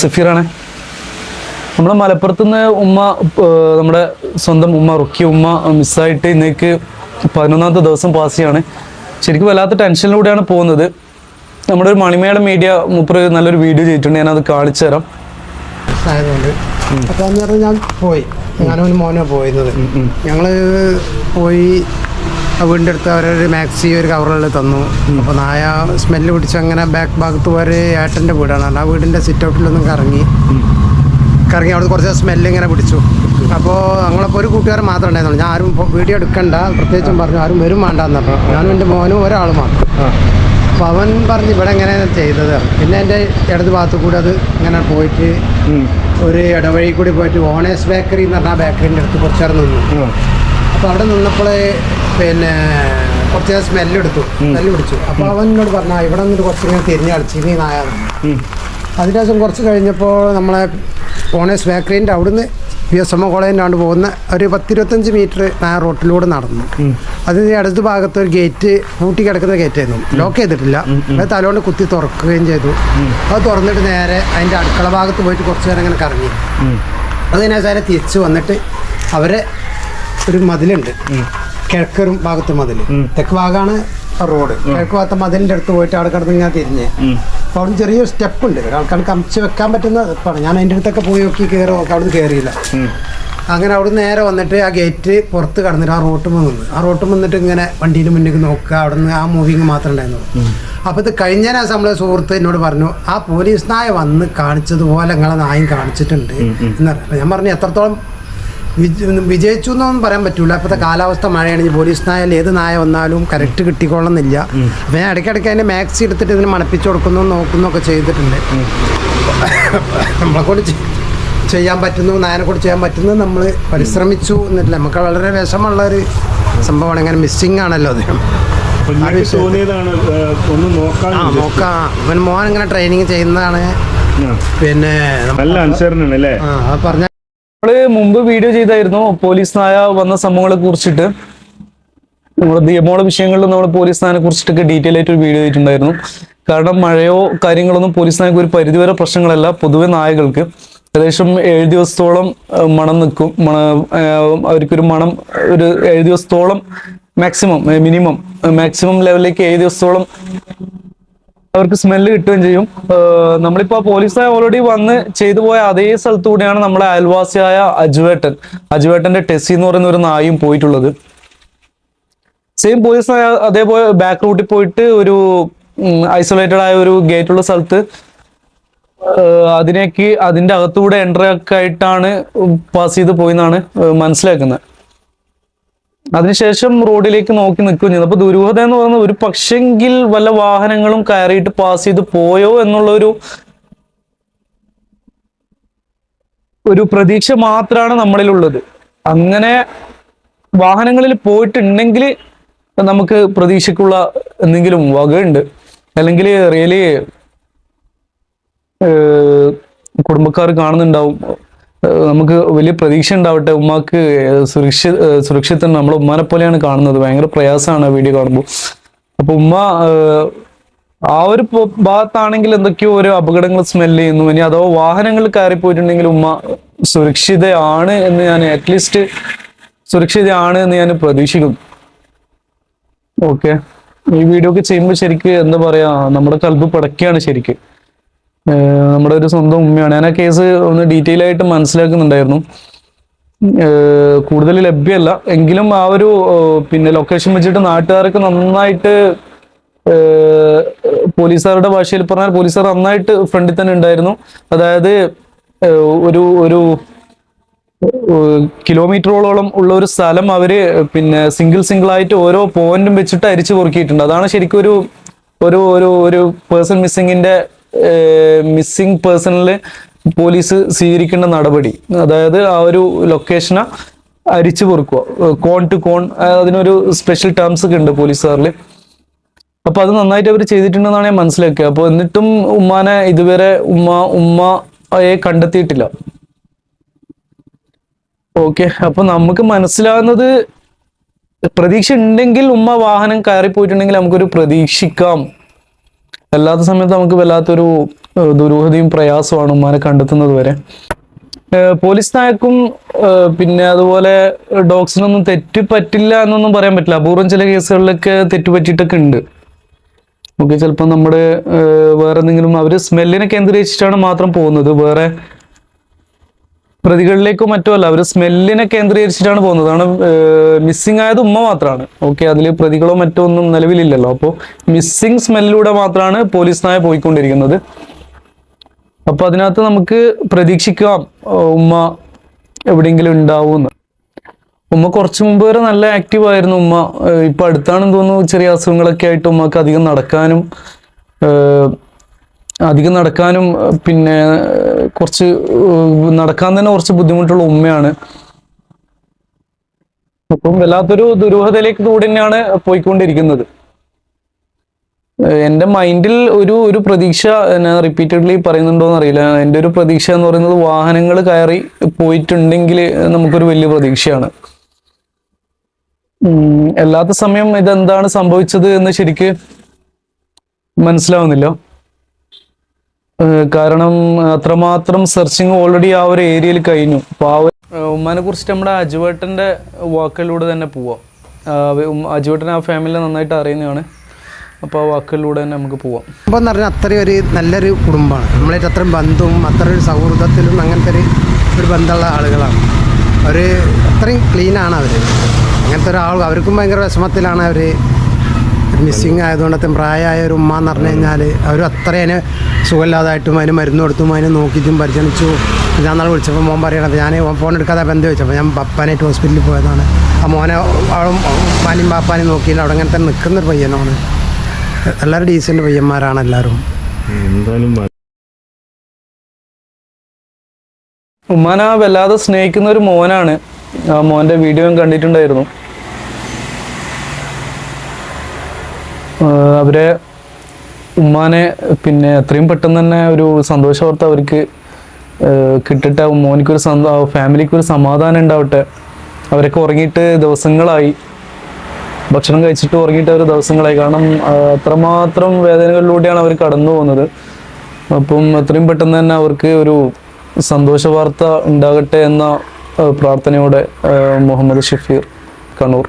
സഫീറാണ്. നമ്മുടെ മലപ്പുറത്ത് നിന്ന് ഉമ്മ നമ്മുടെ സ്വന്തം ഉമ്മ റുക്കി ഉമ്മ മിസ്സായിട്ട് ഇന്നേക്ക് പതിനൊന്നാമത്തെ ദിവസം പാസ് ചെയ്യാണ്. ശരിക്കും വല്ലാത്ത ടെൻഷനിലൂടെയാണ് പോകുന്നത്. നമ്മുടെ ഒരു മണിമേള മീഡിയ മൂപ്പർ നല്ലൊരു വീഡിയോ ചെയ്തിട്ടുണ്ട്. ഞാനത് കാണിച്ചു തരാം. അപ്പോൾ ഞാൻ പോയി. ഞാനും മോനോ പോയിരുന്നത്. ഞങ്ങൾ പോയി ആ വീടിന്റെ അടുത്ത് അവരൊരു മാക്സി ഒരു കവറുകളിൽ തന്നു. അപ്പോൾ നായ സ്മെല്ല് പിടിച്ച് അങ്ങനെ ബാക്ക് ഭാഗത്ത് വരെ ഏട്ടന്റെ വീടാണ്. ആ വീടിന്റെ സിറ്റ് ഔട്ടിലൊന്നും കറങ്ങി കറങ്ങി അവിടെ കുറച്ച് സ്മെല്ല് ഇങ്ങനെ പിടിച്ചു. അപ്പോൾ ഞങ്ങളപ്പോൾ ഒരു കൂട്ടുകാരൻ മാത്രമേ ഉണ്ടായിരുന്നുള്ളൂ. ഞാൻ ആരും വീഡിയോ എടുക്കണ്ട. പ്രത്യേകിച്ചും പറഞ്ഞു ആരും വരും വേണ്ടെന്ന് പറഞ്ഞു. ഞാനും എന്റെ മോനും ഒരാൾ മാത്രം. അപ്പോൾ അവൻ പറഞ്ഞ് ഇവിടെ എങ്ങനെയാണ് ചെയ്തത്? പിന്നെ എന്റെ ഇടത് ഭാഗത്ത് കൂടെ അത് ഇങ്ങനെ പോയിട്ട് ഒരു ഇടവഴി കൂടി പോയിട്ട് ഓണേഴ്സ് ബേക്കറി എന്ന് പറഞ്ഞാൽ ബേക്കറിന്റെ അടുത്ത് കുറച്ചേരം നിന്നു. അപ്പോൾ അവിടെ നിന്നപ്പോഴേ പിന്നെ കുറച്ച് നേരം സ്മെല്ല് എടുത്തു സ്മെല്ല് പിടിച്ചു അപ്പോൾ അവൻ എന്നോട് പറഞ്ഞു "ആ, ഇവിടെ നിന്നിട്ട് കുറച്ച് ഇങ്ങനെ തിരിഞ്ഞ് കളിച്ച് നീ നായ അതിന് ശേഷം കുറച്ച് കഴിഞ്ഞപ്പോൾ നമ്മളെ ഓണേഴ്സ് ബേക്കറിന്റെ അവിടുന്ന് പി എസ് എം ഒ കോളേജിന്റെ അവിടെ പോകുന്ന ഒരു പത്തിരുപത്തഞ്ച് മീറ്റർ നായ റോട്ടിലൂടെ നടന്നു. അതിന് അടുത്ത ഭാഗത്ത് ഒരു ഗേറ്റ് പൂട്ടി കിടക്കുന്ന ഗേറ്റായിരുന്നു ലോക്ക് ചെയ്തിട്ടില്ല. അത് തലോണ്ട് കുത്തി തുറക്കുകയും ചെയ്തു. അത് തുറന്നിട്ട് നേരെ അതിന്റെ അടുക്കള ഭാഗത്ത് പോയിട്ട് കുറച്ച് നേരം അങ്ങനെ കറങ്ങി. അത് കഴിഞ്ഞാൽ സാറെ തിരിച്ച് വന്നിട്ട് അവരെ ഒരു മതിലുണ്ട്. കിഴക്കറും ഭാഗത്ത് മതിൽ തെക്ക് ഭാഗമാണ് റോഡ്. കിഴക്ക് ഭാഗത്ത് മതിലിന്റെ അടുത്ത് പോയിട്ട് അവിടെ കിടന്ന് ഇങ്ങനെ തിരിഞ്ഞ്. അപ്പോൾ അവിടെ ചെറിയൊരു സ്റ്റെപ്പ് ഉണ്ട്. ഒരാൾക്കാണ് കമിച്ച് വെക്കാൻ പറ്റുന്ന സ്റ്റെപ്പാണ് ഞാൻ അതിന്റെ അടുത്തൊക്കെ പോയി നോക്കി കയറി നോക്കി അവിടെ കയറിയില്ല അങ്ങനെ അവിടെ നേരെ വന്നിട്ട് ആ ഗേറ്റ് പുറത്ത് കടന്നിട്ട് ആ റോട്ട് നിന്ന് ആ റോട്ട് വന്നിട്ട് ഇങ്ങനെ വണ്ടിയിൽ മുന്നേക്ക് നോക്കുക. അവിടെ നിന്ന് ആ മൂവിങ് മാത്രമേ ഉണ്ടായിരുന്നുള്ളൂ. അപ്പോൾ ഇത് കഴിഞ്ഞ ദിവസം നമ്മളെ സുഹൃത്ത് എന്നോട് പറഞ്ഞു ആ പോലീസ് നായ വന്ന് കാണിച്ചതുപോലെ നിങ്ങളെ നായും കാണിച്ചിട്ടുണ്ട് എന്ന്. ഞാൻ പറഞ്ഞു എത്രത്തോളം വിജയിച്ചു എന്നൊന്നും പറയാൻ പറ്റൂല. ഇപ്പോഴത്തെ കാലാവസ്ഥ മഴയാണെങ്കിൽ പോലീസ് നായാലും ഏത് നായ വന്നാലും കറക്റ്റ് കിട്ടിക്കൊള്ളുന്നില്ല അപ്പം ഞാൻ ഇടയ്ക്കിടയ്ക്ക് അതിന്റെ മാക്സി എടുത്തിട്ട് ഇതിന് മണപ്പിച്ച് കൊടുക്കുന്നു നോക്കുന്നൊക്കെ ചെയ്തിട്ടുണ്ട്. നമ്മളെ കൊണ്ട് ചെയ്യാൻ പറ്റുന്നു നായനെ കൊണ്ട് ചെയ്യാൻ പറ്റുന്നു നമ്മൾ പരിശ്രമിച്ചു എന്നിട്ടില്ല. നമുക്ക് വളരെ വിഷമമുള്ള ഒരു സംഭവമാണ്. ഇങ്ങനെ മിസ്സിങ് ആണല്ലോ അദ്ദേഹം നോക്കാം. മോൻ ഇങ്ങനെ ട്രെയിനിങ് ചെയ്യുന്നതാണ്. പിന്നെ നല്ല അല്ലേ? ആ പറഞ്ഞ നമ്മൾ മുമ്പ് വീഡിയോ ചെയ്തായിരുന്നു. പോലീസ് നായ വന്ന സംഭവങ്ങളെ കുറിച്ചിട്ട്. നമ്മുടെ നിയമോള വിഷയങ്ങളിലും നമ്മൾ പോലീസ് നായനെ കുറിച്ചിട്ടൊക്കെ ഡീറ്റെയിൽ ആയിട്ട് ഒരു വീഡിയോ ചെയ്തിട്ടുണ്ടായിരുന്നു. കാരണം മഴയോ കാര്യങ്ങളൊന്നും പോലീസ് നായക്ക് ഒരു പരിധിവരെ പ്രശ്നങ്ങളല്ല. പൊതുവെ നായകൾക്ക്. ഏകദേശം ഏഴ് ദിവസത്തോളം മണം നിൽക്കും. മണ അവർക്കൊരു മണം ഒരു ഏഴ് ദിവസത്തോളം മാക്സിമം മിനിമം മാക്സിമം ലെവലിലേക്ക് ഏഴ് ദിവസത്തോളം അവർക്ക് സ്മെല്ല് കിട്ടുകയും ചെയ്യും. നമ്മളിപ്പോ പോലീസ് ഓൾറെഡി വന്ന് ചെയ്തു പോയ അതേ സ്ഥലത്തു കൂടെയാണ് നമ്മുടെ അയൽവാസിയായ അജുവേട്ടൻ. അജുവേട്ടന്റെ ടെസ്സി എന്ന് പറയുന്ന ഒരു നായും പോയിട്ടുള്ളത്. സെയിം പോലീസ് അതേപോലെ ബാക്ക് റൂട്ടിൽ പോയിട്ട് ഒരു ഐസൊലേറ്റഡ് ആയ ഒരു ഗേറ്റ് ഉള്ള സ്ഥലത്ത് അതിനേക്ക് അതിന്റെ അകത്തൂടെ എൻട്രി ഒക്കെ ആയിട്ടാണ് പാസ് ചെയ്ത് പോയി എന്നാണ് മനസ്സിലാക്കുന്നത്. അതിനുശേഷം റോഡിലേക്ക് നോക്കി നിൽക്കുകയും ചെയ്തു. അപ്പൊ ദുരൂഹത എന്ന് പറയുന്നത് ഒരു പക്ഷെങ്കിൽ വല്ല വാഹനങ്ങളും കയറിയിട്ട് പാസ് ചെയ്ത് പോയോ എന്നുള്ള ഒരു ഒരു പ്രതീക്ഷ മാത്രമാണ് നമ്മളിലുള്ളത്. അങ്ങനെ വാഹനങ്ങളിൽ പോയിട്ടുണ്ടെങ്കിൽ നമുക്ക് പ്രതീക്ഷയ്ക്കുള്ള എന്തെങ്കിലും വകയുണ്ട്. അല്ലെങ്കിൽ റിയലി കുടുംബക്കാർ കാണുന്നുണ്ടാവും. നമുക്ക് വലിയ പ്രതീക്ഷ ഉണ്ടാവട്ടെ. ഉമ്മാക്ക് സുരക്ഷി സുരക്ഷിത നമ്മളെ ഉമ്മാനെ പോലെയാണ് കാണുന്നത്. ഭയങ്കര പ്രയാസമാണ് വീഡിയോ കാണുമ്പോൾ. അപ്പൊ ഉമ്മ ആ ഒരു ഭാഗത്താണെങ്കിൽ എന്തൊക്കെയോ ഒരു അപകടങ്ങൾ സ്മെൽ ചെയ്യുന്നു. ഇനി അതോ വാഹനങ്ങൾ കയറി പോയിട്ടുണ്ടെങ്കിൽ ഉമ്മ സുരക്ഷിതയാണ് എന്ന് ഞാൻ അറ്റ്ലീസ്റ്റ് സുരക്ഷിതയാണ് എന്ന് ഞാൻ പ്രതീക്ഷിക്കുന്നു. ഓക്കെ ഈ വീഡിയോ ഒക്കെ ചെയ്യുമ്പോൾ ശരിക്ക് എന്താ പറയാ നമ്മുടെ കൽബ് പടക്കുകയാണ് ശരിക്ക്. നമ്മുടെ ഒരു സ്വന്തം ഉമ്മയാണ്. ഞാൻ ആ കേസ് ഒന്ന് ഡീറ്റെയിൽ ആയിട്ട് മനസ്സിലാക്കുന്നുണ്ടായിരുന്നു. കൂടുതൽ ലഭ്യമല്ല. എങ്കിലും ആ ഒരു പിന്നെ ലൊക്കേഷൻ വെച്ചിട്ട് നാട്ടുകാർക്ക് നന്നായിട്ട് പോലീസുകാരുടെ ഭാഷയിൽ പറഞ്ഞാൽ പോലീസുകാർ നന്നായിട്ട് ഫ്രണ്ടിൽ തന്നെ ഉണ്ടായിരുന്നു. അതായത് ഒരു ഒരു കിലോമീറ്ററോളോളം കിലോമീറ്ററോളം ഉള്ള ഒരു സ്ഥലം അവർ പിന്നെ സിംഗിൾ സിംഗിൾ ആയിട്ട് ഓരോ പോയിന്റും വെച്ചിട്ട് അരിച്ചു പൊറുക്കിയിട്ടുണ്ട്. അതാണ് ശരിക്കും ഒരു ഒരു ഒരു ഒരു പേഴ്സൺ മിസ്സിങ്ങിന്റെ മിസ്സിംഗ് പേഴ്സണിൽ പോലീസ് സ്വീകരിക്കേണ്ട നടപടി. അതായത് ആ ഒരു ലൊക്കേഷനെ അരിച്ചു പൊറുക്കുക. കോൺ ടു കോൺ അതിനൊരു സ്പെഷ്യൽ ടേംസ് ഒക്കെ ഉണ്ട് പോലീസുകാരിൽ അപ്പൊ അത് നന്നായിട്ട് അവർ ചെയ്തിട്ടുണ്ടെന്നാണ് ഞാൻ മനസ്സിലാക്കിയത് അപ്പൊ എന്നിട്ടും ഉമ്മാനെ ഇതുവരെ ഉമ്മ ഉമ്മയെ കണ്ടെത്തിയിട്ടില്ല. ഓക്കെ അപ്പൊ നമുക്ക് മനസ്സിലാകുന്നത് പ്രതീക്ഷ ഉണ്ടെങ്കിൽ ഉമ്മ വാഹനം കയറി പോയിട്ടുണ്ടെങ്കിൽ നമുക്കൊരു പ്രതീക്ഷിക്കാം. അല്ലാത്ത സമയത്ത് നമുക്ക് വല്ലാത്തൊരു ദുരൂഹതയും പ്രയാസമാണ് ഉമ്മാനെ കണ്ടെത്തുന്നത് വരെ. പോലീസ് നായക്കും പിന്നെ അതുപോലെ ഡോഗ്സിനൊന്നും തെറ്റ് പറ്റില്ല എന്നൊന്നും പറയാൻ പറ്റില്ല. അപൂർവം ചില കേസുകളിലൊക്കെ തെറ്റ് പറ്റിയിട്ടൊക്കെ ഉണ്ട്. ഓക്കെ ചിലപ്പോൾ നമ്മുടെ വേറെ എന്തെങ്കിലും അവർ സ്മെല്ലിനെ കേന്ദ്രീകരിച്ചിട്ടാണ് മാത്രം പോകുന്നത്. വേറെ പ്രതികളിലേക്കോ മറ്റോ അല്ല അവർ സ്മെല്ലിനെ കേന്ദ്രീകരിച്ചിട്ടാണ് പോകുന്നത്. അതാണ് മിസ്സിംഗ് ആയത് ഉമ്മ മാത്രമാണ് ഓക്കെ അതിൽ പ്രതികളോ മറ്റോ ഒന്നും നിലവിലില്ലല്ലോ. അപ്പോൾ മിസ്സിംഗ് സ്മെല്ലിലൂടെ മാത്രമാണ് പോലീസ് നായ പോയിക്കൊണ്ടിരിക്കുന്നത്. അപ്പൊ അതിനകത്ത് നമുക്ക് പ്രതീക്ഷിക്കാം ഉമ്മ എവിടെയെങ്കിലും ഉണ്ടാവുമെന്ന് ഉമ്മ കുറച്ച് മുമ്പ് വരെ നല്ല ആക്റ്റീവ് ആയിരുന്നു ഉമ്മ. ഇപ്പൊ അടുത്താണെന്ന് തോന്നുന്നു ചെറിയ അസുഖങ്ങളൊക്കെ ആയിട്ട് ഉമ്മക്ക് അധികം നടക്കാനും അധികം നടക്കാനും പിന്നെ കുറച്ച് നടക്കാൻ തന്നെ കുറച്ച് ബുദ്ധിമുട്ടുള്ള ഉമ്മയാണ്. അപ്പം വല്ലാത്തൊരു ദുരൂഹതയിലേക്ക് കൂടി തന്നെയാണ് പോയിക്കൊണ്ടിരിക്കുന്നത്. എന്റെ മൈൻഡിൽ ഒരു ഒരു പ്രതീക്ഷ റിപ്പീറ്റഡ്ലി പറയുന്നുണ്ടോ എന്നറിയില്ല. എന്റെ ഒരു പ്രതീക്ഷ എന്ന് പറയുന്നത് വാഹനങ്ങൾ കയറി പോയിട്ടുണ്ടെങ്കിൽ നമുക്കൊരു വലിയ പ്രതീക്ഷയാണ്. അല്ലാത്ത സമയം ഇതെന്താണ് സംഭവിച്ചത് എന്ന് ശരിക്ക് മനസ്സിലാവുന്നില്ല. കാരണം അത്രമാത്രം സെർച്ചിങ് ഓൾറെഡി ആ ഒരു ഏരിയയിൽ കഴിഞ്ഞു. അപ്പോൾ ആ ഉമ്മാനെ കുറിച്ചിട്ട് നമ്മുടെ അജുവേട്ടന്റെ വാക്കുകളിലൂടെ തന്നെ പോവാം. അജുവേട്ടൻ ആ ഫാമിലിനെ നന്നായിട്ട് അറിയുന്നതാണ്. അപ്പോൾ ആ വാക്കുകളിലൂടെ തന്നെ നമുക്ക് പോവാം. അപ്പം എന്ന് പറഞ്ഞാൽ അത്രയും ഒരു നല്ലൊരു കുടുംബമാണ്. നമ്മളായിട്ട് അത്രയും ബന്ധവും അത്ര ഒരു സൗഹൃദത്തിലും അങ്ങനത്തെ ഒരു ഒരു ബന്ധമുള്ള ആളുകളാണ്. അവർ അത്രയും ക്ലീനാണ് അവർ അങ്ങനത്തെ ഒരാൾ അവർക്കും ഭയങ്കര വിഷമത്തിലാണ് അവർ മിസ്സിങ് ആയതുകൊണ്ട് അത്ര പ്രായമായ ഒരു ഉമ്മ എന്ന് പറഞ്ഞു കഴിഞ്ഞാൽ അവർ അത്ര അതിന് സുഖമില്ലാതായിട്ടും അതിന് മരുന്ന് കൊടുത്തും അതിനെ നോക്കിയിട്ടും പരിചരിച്ചു. ഞാൻ നാളെ വിളിച്ചപ്പോൾ മോൻ പറയണത് ഞാൻ ഫോൺ എടുക്കാതെ ബന്ധം ചോദിച്ചപ്പോൾ ഞാൻ പപ്പാനായിട്ട് ഹോസ്പിറ്റലിൽ പോയതാണ്. ആ മോനെ അവളും പാനും പാപ്പാനും നോക്കിയില്ല അവിടെ അങ്ങനെ തന്നെ നിൽക്കുന്നൊരു പയ്യനാണ്. എല്ലാവരും ഡീസന്റ് പയ്യന്മാരാണ് എല്ലാവരും. എന്തായാലും ഉമ്മാന വല്ലാതെ സ്നേഹിക്കുന്ന ഒരു മോനാണ്. ആ മോന്റെ വീഡിയോ കണ്ടിട്ടുണ്ടായിരുന്നു. അവരെ ഉമ്മാനെ പിന്നെ എത്രയും പെട്ടെന്ന് തന്നെ ഒരു സന്തോഷ വാർത്ത അവർക്ക് കിട്ടിട്ട് മോനിക്കൊരു സന്തോ ഫാമിലിക്ക് ഒരു സമാധാനം ഉണ്ടാവട്ടെ. അവരൊക്കെ ഉറങ്ങിയിട്ട് ദിവസങ്ങളായി. ഭക്ഷണം കഴിച്ചിട്ട് ഉറങ്ങിയിട്ട് അവർ ദിവസങ്ങളായി. കാരണം അത്രമാത്രം വേദനകളിലൂടെയാണ് അവർ കടന്നു പോകുന്നത്. അപ്പം എത്രയും പെട്ടെന്ന് തന്നെ അവർക്ക് ഒരു സന്തോഷ വാർത്ത ഉണ്ടാകട്ടെ എന്ന പ്രാർത്ഥനയോടെ മുഹമ്മദ് ഷഫീർ കണ്ണൂർ.